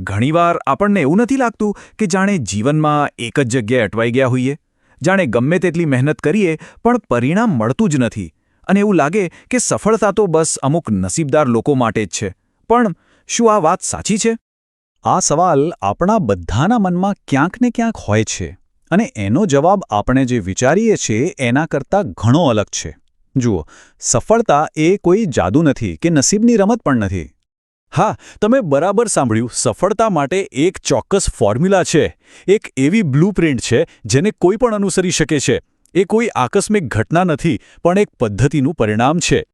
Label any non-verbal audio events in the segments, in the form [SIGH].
ઘણીવાર આપણને એવું નથી લાગતું કે જાણે જીવનમાં એક જ જગ્યાએ અટવાઈ ગયા હોઈએ. જાણે ગમે તેટલી મહેનત કરીએ, પણ પરિણામ મળતું જ નથી. અને એવું લાગે કે સફળતા તો બસ અમુક નસીબદાર લોકો માટે જ છે. પણ શું આ વાત સાચી છે? આ સવાલ આપણા બધાના મનમાં ક્યાંક ને ક્યાંક હોય છે. અને એનો જવાબ આપણે જે વિચારીએ છીએ, એના કરતાં ઘણો અલગ છે. જુઓ, સફળતા એ કોઈ જાદુ નથી કે નસીબની રમત પણ નથી. હા, તમે બરાબર સાંભળ્યું. સફળતા માટે એક ચોક્કસ ફોર્મ્યુલા છે. એક એવી બ્લૂપ્રિન્ટ છે જેને કોઈ પણ અનુસરી શકે છે. એ કોઈ આકસ્મિક ઘટના નથી, પણ એક પદ્ધતિનું પરિણામ છે.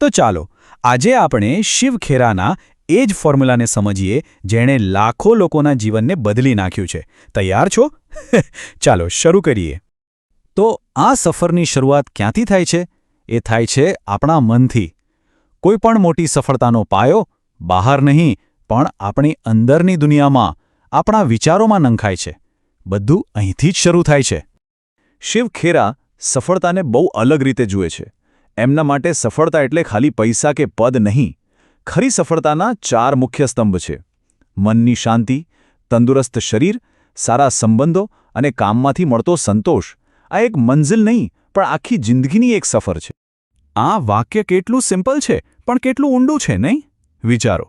તો ચાલો, આજે આપણે શિવ ખેરાના એ જ ફોર્મ્યુલાને સમજીએ જેણે લાખો લોકોના જીવનને બદલી નાખ્યું છે. તૈયાર છો? [LAUGHS] ચાલો, શરૂ કરીએ. તો આ સફરની શરૂઆત ક્યાંથી થાય છે? એ થાય છે આપણા મનથી. કોઈ પણ મોટી સફળતાનો પાયો બહાર નહીં, પણ આપણી અંદરની દુનિયામાં આપણા વિચારોમાં નંખાય છે. બધું અહીંથી જ શરૂ થાય છે. શિવ ખેરા સફળતાને બહુ અલગ રીતે જુએ છે. એમના માટે સફળતા એટલે ખાલી પૈસા કે પદ નહીં. ખરી સફળતાના ચાર મુખ્ય સ્તંભ છે. મનની શાંતિ, તંદુરસ્ત શરીર, સારા સંબંધો અને કામમાંથી મળતો સંતોષ. આ એક મંઝિલ નહીં, પણ આખી જિંદગીની એક સફર છે. આ વાક્ય કેટલું સિમ્પલ છે, પણ કેટલું ઊંડું છે, નહીં? વિચારો,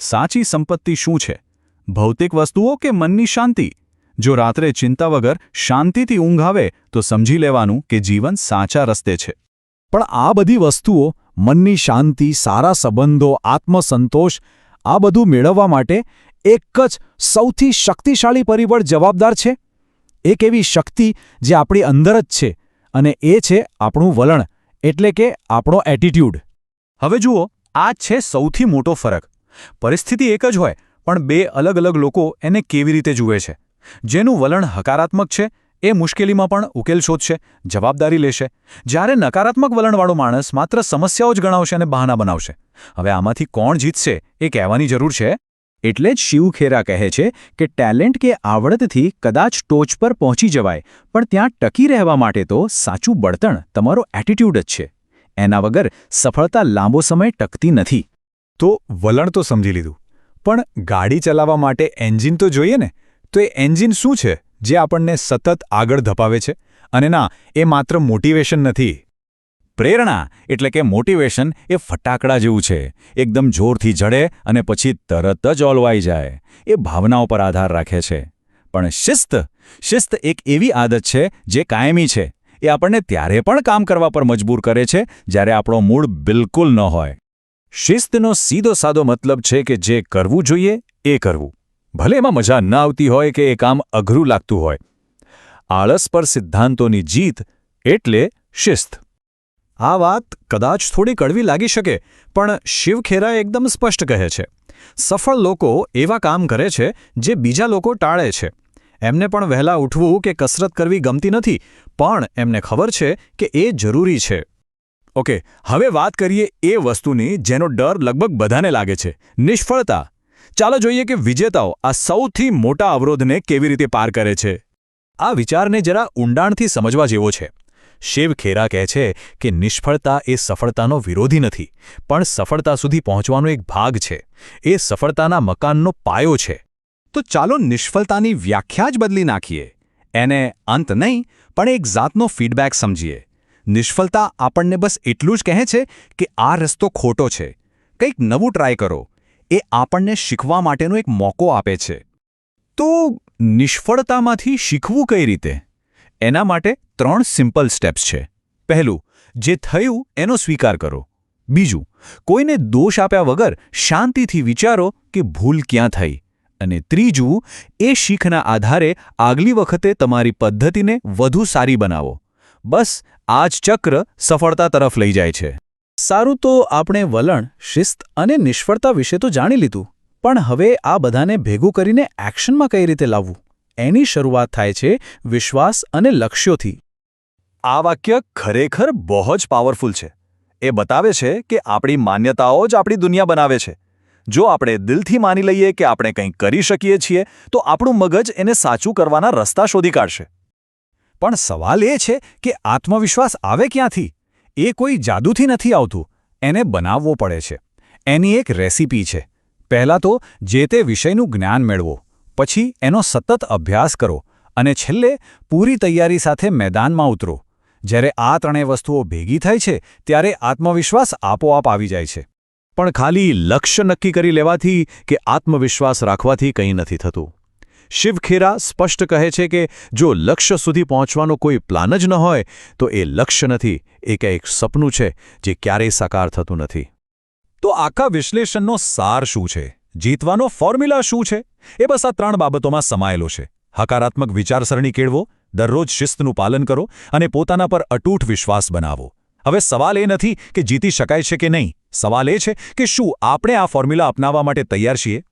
સાચી સંપત્તિ શું છે? ભૌતિક વસ્તુઓ કે મનની શાંતિ? જો રાત્રે ચિંતા વગર શાંતિથી ઊંઘ આવે, તો સમજી લેવાનું કે જીવન સાચા રસ્તે છે. પણ આ બધી વસ્તુઓ, મનની શાંતિ, સારા સંબંધો, આત્મસંતોષ, આ બધું મેળવવા માટે એક જ સૌથી શક્તિશાળી પરિબળ જવાબદાર છે? એક એવી શક્તિ જે આપણી અંદર જ છે અને એ છે આપણું વલણ, એટલે કે આપણો એટીટ્યૂડ હવે જુઓ આ છે સૌથી મોટો ફરક. પરિસ્થિતિ એક જ હોય, પણ બે અલગ અલગ લોકો એને કેવી રીતે જુએ છે? જેનું વલણ હકારાત્મક છે, એ મુશ્કેલીમાં પણ ઉકેલ શોધશે, જવાબદારી લેશે. જ્યારે નકારાત્મક વલણવાળો માણસ માત્ર સમસ્યાઓ જ ગણાવશે અને બહાના બનાવશે. હવે આમાંથી કોણ જીતશે એ કહેવાની જરૂર છે? એટલે જ શિવ ખેરા કહે છે કે ટેલેન્ટ કે આવડતથી કદાચ ટોચ પર પહોંચી જવાય, પણ ત્યાં ટકી રહેવા માટે તો સાચું બળતણ તમારો એટીટ્યૂડ જ છે. એના વગર સફળતા લાંબો સમય ટકતી નથી. તો વલણ તો સમજી લીધું, પણ ગાડી ચલાવવા માટે એન્જિન તો જોઈએ ને, તો એ એન્જિન શું છે, જે આપણને સતત આગળ ધપાવે છે? અને ના, એ માત્ર મોટિવેશન નથી. પ્રેરણા એટલે કે મોટિવેશન એ ફટાકડા જેવું છે, એકદમ જોરથી જડે અને પછી તરત જ ઓલવાઈ જાય, એ ભાવનાઓ પર આધાર રાખે છે. પણ શિસ્ત શિસ્ત એક એવી આદત છે જે કાયમી છે એ આપણને ત્યારે પણ કામ કરવા પર મજબૂર કરે છે, જ્યારે આપણો મૂળ બિલકુલ ન હોય. શિસ્તનો સીધો સાદો મતલબ છે કે જે કરવું જોઈએ, એ કરવું. ભલે એમાં મજા ન આવતી હોય કે એ કામ અઘરું લાગતું હોય. આળસ પર સિદ્ધાંતોની જીત એટલે શિસ્ત. આ વાત કદાચ થોડી કડવી લાગી શકે, પણ શિવખેરા એકદમ સ્પષ્ટ કહે છે. સફળ લોકો એવા કામ કરે છે, જે બીજા લોકો ટાળે છે. એમને પણ વહેલા ઉઠવું કે કસરત કરવી ગમતી નથી, પણ એમને ખબર છે કે એ જરૂરી છે. ઓકે, હવે વાત કરીએ એ વસ્તુની જેનો ડર લગભગ બધાને લાગે છે. નિષ્ફળતા. ચાલો જોઈએ કે વિજેતાઓ આ સૌથી મોટા અવરોધને કેવી રીતે પાર કરે છે. આ વિચારને જરા ઊંડાણથી સમજવા જેવો છે. શિવ ખેરા કહે છે કે નિષ્ફળતા એ સફળતાનો વિરોધી નથી, પણ સફળતા સુધી પહોંચવાનો એક ભાગ છે. એ સફળતાના મકાનનો પાયો છે. તો ચાલો નિષ્ફળતાની વ્યાખ્યા જ બદલી નાખીએ. એને અંત નહીં, પણ એક જાતનો ફીડબેક સમજીએ. નિષ્ફળતા આપણને બસ એટલું જ કહે છે કે આ રસ્તો ખોટો છે. કંઈક નવું ટ્રાય કરો. એ આપણને શીખવા માટેનો એક મોકો આપે છે. તો નિષ્ફળતામાંથી શીખવું કઈ રીતે? એના માટે ત્રણ સિમ્પલ સ્ટેપ્સ છે. પહેલું, જે થયું એનો સ્વીકાર કરો. બીજું, કોઈને દોષ આપ્યા વગર શાંતિથી વિચારો કે ભૂલ ક્યાં થઈ. અને ત્રીજું, એ શીખના આધારે આગલી વખતે તમારી પદ્ધતિને વધુ સારી બનાવો. બસ, આ જ ચક્ર સફળતા તરફ લઈ જાય છે. સારું તો આપણે વલણ, શિસ્ત અને નિષ્ફળતા વિશે તો જાણી લીધું, પણ હવે આ બધાને ભેગું કરીને એક્શનમાં કઈ રીતે લાવવું? એની શરૂઆત થાય છે વિશ્વાસ અને લક્ષ્યોથી. આ વાક્ય ખરેખર બહુ જ પાવરફુલ છે. એ બતાવે છે કે આપણી માન્યતાઓ જ આપણી દુનિયા બનાવે છે. જો આપણે દિલથી માની લઈએ કે આપણે કંઈક કરી શકીએ છીએ, તો આપણું મગજ એને સાચું કરવાના રસ્તા શોધી કાઢશે. પણ સવાલ એ છે કે આત્મવિશ્વાસ આવે ક્યાંથી? એ કોઈ જાદુથી નથી આવતું. એને બનાવવો પડે છે. એની એક રેસીપી છે. પહેલાં તો જે તે વિષયનું જ્ઞાન મેળવો, પછી એનો સતત અભ્યાસ કરો, અને છેલ્લે પૂરી તૈયારી સાથે મેદાનમાં ઉતરો. જ્યારે આ ત્રણેય વસ્તુઓ ભેગી થાય છે, ત્યારે આત્મવિશ્વાસ આપોઆપ આવી જાય છે. પણ ખાલી લક્ષ્ય નક્કી કરી લેવાથી કે આત્મવિશ્વાસ રાખવાથી કંઈ નથી થતું. શિવખેરા સ્પષ્ટ કહે છે કે જો લક્ષ્ય સુધી પહોંચવાનો કોઈ પ્લાન જ ન હોય, તો એ લક્ષ્ય નથી, એ કંઈક સપનું છે જે ક્યારેય સાકાર થતું નથી. તો આખા વિશ્લેષણનો સાર શું છે? જીતવાનો ફોર્મ્યુલા શું છે? એ બસ આ ત્રણ બાબતોમાં સમાયેલો છે. હકારાત્મક વિચારસરણી કેળવો, દરરોજ શિસ્તનું પાલન કરો અને પોતાના પર અટૂટ વિશ્વાસ બનાવો. હવે સવાલ એ નથી કે જીતી શકાય છે કે નહીં. સવાલ એ છે કે શું આપણે આ ફોર્મ્યુલા અપનાવવા માટે તૈયાર છીએ?